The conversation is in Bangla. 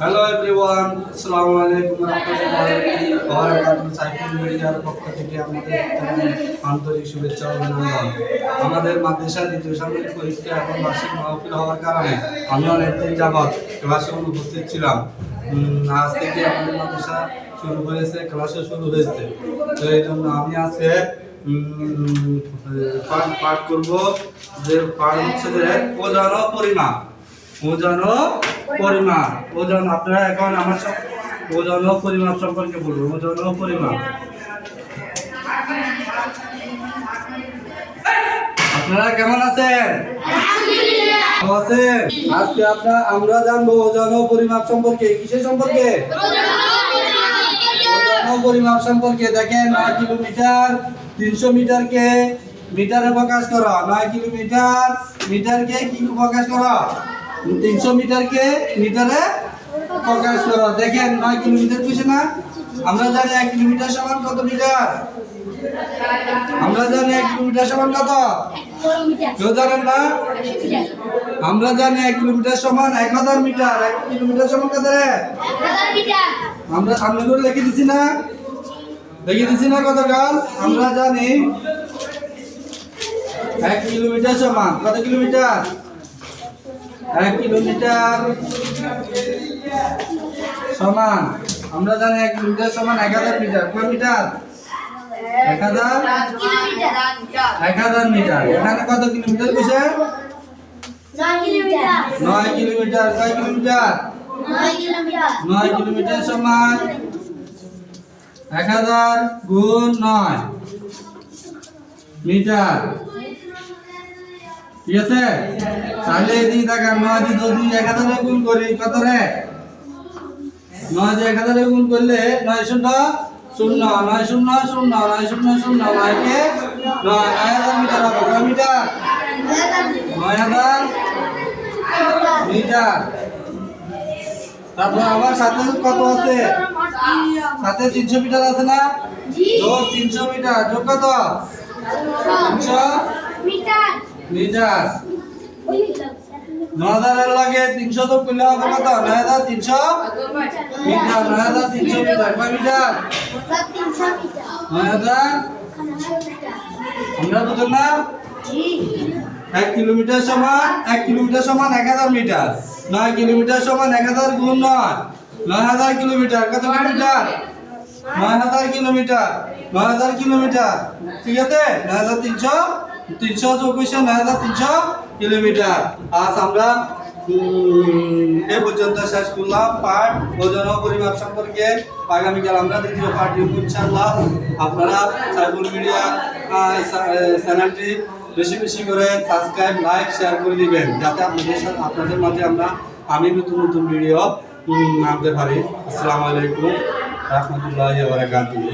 হ্যালো এভরিওয়ান আসসালামু আলাইকুম সাইফুল মিডিয়ার পক্ষ থেকে আমাদের আন্তরিক শুভেচ্ছা অভিনন্দন। আমাদের মাদ্রাসা দ্বিতীয় সাময়িক পরীক্ষা এখন বার্ষিক মাহফিল হওয়ার কারণে আমি অনেকদিন যাবৎ ক্লাসে অনুপস্থিত ছিলাম। আজ থেকে আমাদের মাদ্রাসা শুরু হয়েছে, ক্লাসও শুরু হয়েছে। তো এই জন্য আমি আজকে পাঠ করব যে পাঠ হচ্ছে যে ও পরিমাপ ওজন ও পরিমাপ। ওজন, আপনারা এখন আমার ওজন ও পরিমাপ সম্পর্কে বলুন ওজন ও পরিমাপ। আপনারা কেমন আছেন? আছেন? আজকে আপনার, আমরা জানব ওজন ও পরিমাপ সম্পর্কে, কিসের সম্পর্কে? ওজন ও পরিমাপ সম্পর্কে। দেখেন, নয় কিলোমিটার তিনশো মিটারকে মিটারে প্রকাশ করা। নয় কিলোমিটার মিটারকে কি প্রকাশ করা? তিনশো মিটারকে মিটারে প্রকাশ করা। দেখেন নয় কিলোমিটার বুঝে না। আমরা জানি এক কিলোমিটার সমান কত মিটার? আমরা জানি এক কিলোমিটার সমান কত? কেউ জানেন না? আমরা জানি এক কিলোমিটার সমান এক হাজার মিটার। এক কিলোমিটার সমান কত রে? আমরা সামনে করে লিখে দিছি না? লিখে দিছি না কত কাল আমরা জানি এক কিলোমিটার সমান। কত কিলোমিটার? কিলোমিটার সমান। আমরা জানি এক কিলোমিটার সমান এক হাজার মিটার। কয় মিটার? এক হাজার? এক হাজার মিটার। এখানে কত কিলোমিটার বসে? নয় কিলোমিটার। কয় কিলোমিটার? নয় কিলোমিটার সমান এক হাজার গুণ নয় মিটার। ঠিক আছে? তাহলে এদিকে দেখান নয় দিয়ে যদি এক হাজারে গুণ করি কত রে? নয় দিয়ে এক হাজারে গুণ করলে নয় শূন্য শূন্য নয় শূন্য শূন্য নয় শূন্য শূন্য নয়কে নয় নয় হাজার মিটার হবে কয় মিটার? নয় হাজার মিটার। তারপর আবার সাথে কত আছে? সাথে তিনশো মিটার আছে না? যোগ তিনশো মিটার যোগ কত? তিনশো। মিটার নয় হাজারের লাগে তিনশো তো করলে হবে কত নয় হাজার তিনশো? মিটার, নয় হাজার এক কিলোমিটার সমান, এক কিলোমিটার সমান এক হাজার মিটার। নয় কিলোমিটার সমান এক হাজার গুণ নয়। নয় হাজার কিলোমিটার, কত কিলোমিটার? নয় হাজার কিলোমিটার। নয় হাজার কিলোমিটার। ঠিক আছে? নয় হাজার তিনশো? তিনশো চব্বিশে নয় হাজার তিনশো কিলোমিটার। আজ আমরা এ পর্যন্ত শেষ করলাম পাঠ ওজন ও পরিমাপ সম্পর্কে আগামীকাল আমরা দ্বিতীয় পাঠ দিব ইনশাআল্লাহ। আপনারা সাইবুল মিডিয়া চ্যানেলটি বেশি বেশি করে সাবস্ক্রাইব, লাইক, শেয়ার করে দিবেন, যাতে আপনাদের সাথে আপনাদের মাঝে আমরা আমি নতুন নতুন ভিডিও আনতে পারি। আসসালামু আলাইকুম, রহমতুল্লাহ বারাকাতুহু।